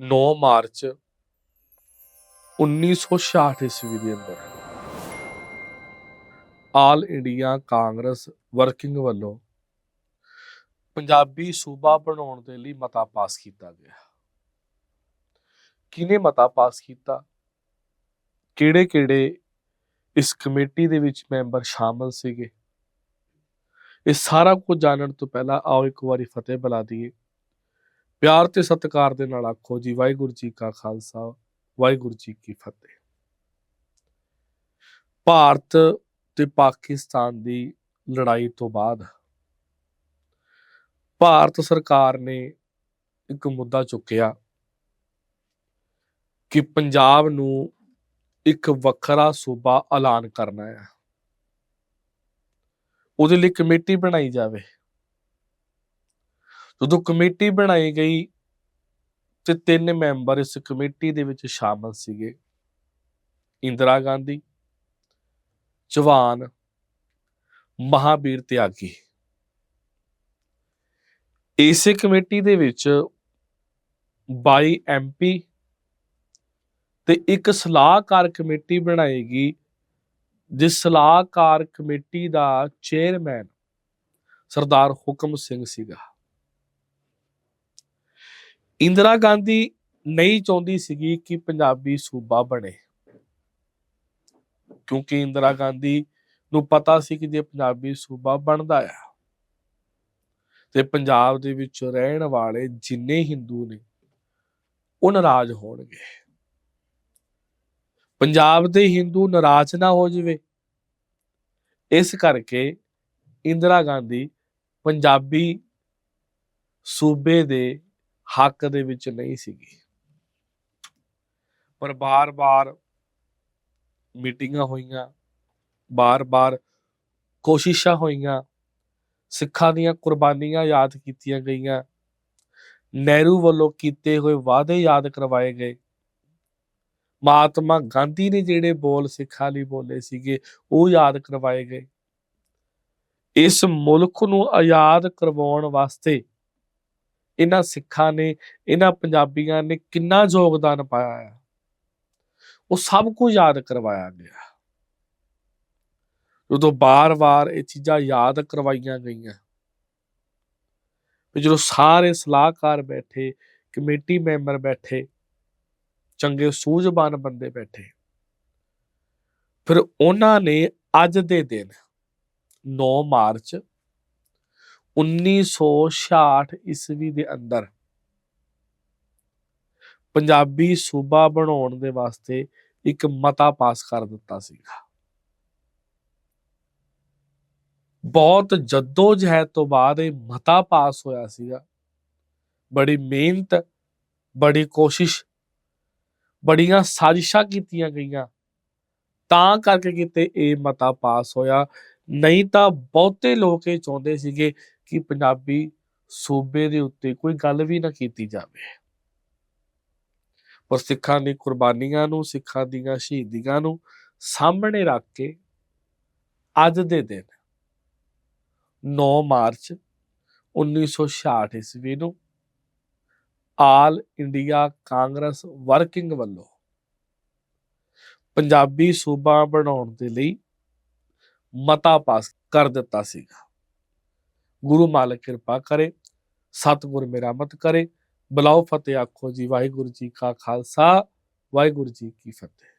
9 March 1966 ਈਸਵੀ ਦੇ ਅੰਦਰ ਆਲ ਇੰਡੀਆ ਕਾਂਗਰਸ ਵਰਕਿੰਗ ਵੱਲੋਂ ਪੰਜਾਬੀ ਸੂਬਾ ਬਣਾਉਣ ਦੇ ਲਈ ਮਤਾ ਪਾਸ ਕੀਤਾ ਗਿਆ। ਕਿਹਨੇ ਮਤਾ ਪਾਸ ਕੀਤਾ? ਕਿਹੜੇ ਕਿਹੜੇ ਇਸ ਕਮੇਟੀ ਦੇ ਵਿੱਚ ਮੈਂਬਰ ਸ਼ਾਮਲ ਸੀਗੇ? ਇਹ ਸਾਰਾ ਕੁਝ ਜਾਣਨ ਤੋਂ ਪਹਿਲਾਂ ਆਓ ਇੱਕ ਵਾਰੀ ਫਤਿਹ ਬੁਲਾ ਦਈਏ। ਪਿਆਰ ਤੇ ਸਤਿਕਾਰ ਦੇ ਨਾਲ ਆਖੋ ਜੀ, ਵਾਹਿਗੁਰੂ ਜੀ ਕਾ ਖਾਲਸਾ, ਵਾਹਿਗੁਰੂ ਜੀ ਕੀ ਫਤਿਹ। ਭਾਰਤ ਤੇ ਪਾਕਿਸਤਾਨ ਦੀ ਲੜਾਈ ਤੋਂ ਬਾਅਦ ਭਾਰਤ ਸਰਕਾਰ ਨੇ ਇੱਕ ਮੁੱਦਾ ਚੁੱਕਿਆ ਕਿ ਪੰਜਾਬ ਨੂੰ ਇੱਕ ਵੱਖਰਾ ਸੂਬਾ ਐਲਾਨ ਕਰਨਾ ਹੈ। ਉਹਦੇ ਲਈ ਕਮੇਟੀ ਬਣਾਈ ਜਾਵੇ। ਜਦੋਂ ਕਮੇਟੀ ਬਣਾਈ ਗਈ ਤੇ ਤਿੰਨ ਮੈਂਬਰ ਇਸ ਕਮੇਟੀ ਦੇ ਵਿੱਚ ਸ਼ਾਮਲ ਸੀਗੇ। ਇੰਦਰਾ ਗਾਂਧੀ, ਜਵਾਨ ਮਹਾਵੀਰ ਤਿਆਗੀ। ਇਸੇ ਕਮੇਟੀ ਦੇ ਵਿੱਚ 22 ਐਮਪੀ ਤੇ ਇੱਕ ਸਲਾਹਕਾਰ ਕਮੇਟੀ ਬਣਾਏਗੀ ਜਿਸ ਸਲਾਹਕਾਰ ਕਮੇਟੀ ਦਾ ਚੇਅਰਮੈਨ ਸਰਦਾਰ ਹੁਕਮ ਸਿੰਘ ਸੀਗਾ। ਇੰਦਰਾ ਗਾਂਧੀ ਨਹੀਂ ਚਾਹੁੰਦੀ ਸੀਗੀ ਕਿ ਪੰਜਾਬੀ ਸੂਬਾ ਬਣੇ। ਕਿਉਂਕਿ ਇੰਦਰਾ ਗਾਂਧੀ ਨੂੰ ਪਤਾ ਸੀ ਕਿ ਜੇ ਪੰਜਾਬੀ ਸੂਬਾ ਬਣਦਾ ਆ, ਤੇ ਪੰਜਾਬ ਦੇ ਵਿੱਚ ਰਹਿਣ ਵਾਲੇ ਜਿੰਨੇ ਹਿੰਦੂ ਨੇ, ਉਹ ਨਾਰਾਜ਼ ਹੋਣਗੇ। ਪੰਜਾਬ ਦੇ ਹਿੰਦੂ ਨਾਰਾਜ਼ ਨਾ ਹੋ ਜਾਵੇ। ਇਸ ਕਰਕੇ ਇੰਦਰਾ ਗਾਂਧੀ ਪੰਜਾਬੀ ਸੂਬੇ ਦੇ ਹੱਕ ਦੇ ਵਿੱਚ ਨਹੀਂ ਸੀਗੀ। ਪਰ ਬਾਰ-ਬਾਰ ਮੀਟਿੰਗਾਂ ਹੋਈਆਂ, ਬਾਰ-ਬਾਰ ਕੋਸ਼ਿਸ਼ਾਂ ਹੋਈਆਂ, ਸਿੱਖਾਂ ਦੀਆਂ ਕੁਰਬਾਨੀਆਂ ਯਾਦ ਕੀਤੀਆਂ ਗਈਆਂ, ਨਹਿਰੂ ਵੱਲੋਂ ਕੀਤੇ ਹੋਏ ਵਾਅਦੇ ਯਾਦ ਕਰਵਾਏ ਗਏ। ਮਹਾਤਮਾ ਗਾਂਧੀ ਨੇ ਜਿਹੜੇ ਬੋਲ ਸਿੱਖਾਂ ਲਈ ਬੋਲੇ ਸੀਗੇ, ਉਹ ਯਾਦ ਕਰਵਾਏ ਗਏ। ਇਸ ਮੁਲਕ ਨੂੰ ਆਜ਼ਾਦ ਕਰਵਾਉਣ ਵਾਸਤੇ ਇਹਨਾਂ ਸਿੱਖਾਂ ਨੇ, ਇਹਨਾਂ ਪੰਜਾਬੀਆਂ ਨੇ ਕਿੰਨਾ ਯੋਗਦਾਨ ਪਾਇਆ ਹੈ ਉਹ ਸਭ ਕੁਝ ਯਾਦ ਕਰਵਾਇਆ ਗਿਆ। ਜਦੋਂ ਬਾਰ-ਬਾਰ ਇਹ ਚੀਜ਼ਾਂ ਯਾਦ ਕਰਵਾਈਆਂ ਗਈਆਂ ਤੇ ਜਦੋਂ ਸਾਰੇ ਸਲਾਹਕਾਰ ਬੈਠੇ, ਕਮੇਟੀ ਮੈਂਬਰ ਬੈਠੇ, ਚੰਗੇ ਸੂਝਵਾਨ ਬੰਦੇ ਬੈਠੇ, ਫਿਰ ਉਹਨਾਂ ਨੇ ਅੱਜ ਦੇ ਦਿਨ 9 ਮਾਰਚ 1966 ਈਸਵੀ ਦੇ ਅੰਦਰ ਪੰਜਾਬੀ ਸੂਬਾ ਬਣਾਉਣ ਦੇ ਵਾਸਤੇ ਇੱਕ ਮਤਾ ਪਾਸ ਕਰ ਦਿੱਤਾ ਸੀਗਾ। ਬਹੁਤ ਜੱਦੋ ਤੋਂ ਬਾਅਦ ਇਹ ਮਤਾ ਪਾਸ ਹੋਇਆ ਸੀਗਾ। ਬੜੀ ਮਿਹਨਤ, ਬੜੀ ਕੋਸ਼ਿਸ਼, ਬੜੀਆਂ ਸਾਜ਼ਿਸ਼ਾਂ ਕੀਤੀਆਂ ਗਈਆਂ। ਤਾਂ ਕਰਕੇ ਕਿਤੇ ਇਹ ਮਤਾ ਪਾਸ ਹੋਇਆ। ਨਹੀਂ ਤਾਂ ਬਹੁਤੇ ਲੋਕ ਇਹ ਚਾਹੁੰਦੇ ਸੀਗੇ ਕਿ ਪੰਜਾਬੀ ਸੂਬੇ ਦੇ ਉੱਤੇ ਕੋਈ ਗੱਲ ਵੀ ਨਾ ਕੀਤੀ ਜਾਵੇ। ਪਰ ਸਿੱਖਾਂ ਦੀ ਕੁਰਬਾਨੀਆਂ ਨੂੰ, ਸਿੱਖਾਂ ਦੀਆਂ ਸ਼ਹੀਦੀਆਂ ਨੂੰ ਸਾਹਮਣੇ ਰੱਖ ਕੇ ਅੱਜ ਦੇ ਦਿਨ 9 ਮਾਰਚ 1966 ਈਸਵੀ ਨੂੰ ਆਲ ਇੰਡੀਆ ਕਾਂਗਰਸ ਵਰਕਿੰਗ ਵੱਲੋਂ ਪੰਜਾਬੀ ਸੂਬਾ ਬਣਾਉਣ ਦੇ ਲਈ ਮਤਾ ਪਾਸ ਕਰ ਦਿੱਤਾ ਸੀਗਾ। ਗੁਰੂ ਮਾਲਕ ਕਿਰਪਾ ਕਰੇ, ਸਤਿਗੁਰ ਮਿਹਰਮਤ ਕਰੇ। ਬਲਾਓ ਫਤਿਹ ਆਖੋ ਜੀ, ਵਾਹਿਗੁਰੂ ਜੀ ਕਾ ਖਾਲਸਾ, ਵਾਹਿਗੁਰੂ ਜੀ ਕੀ ਫਤਿਹ।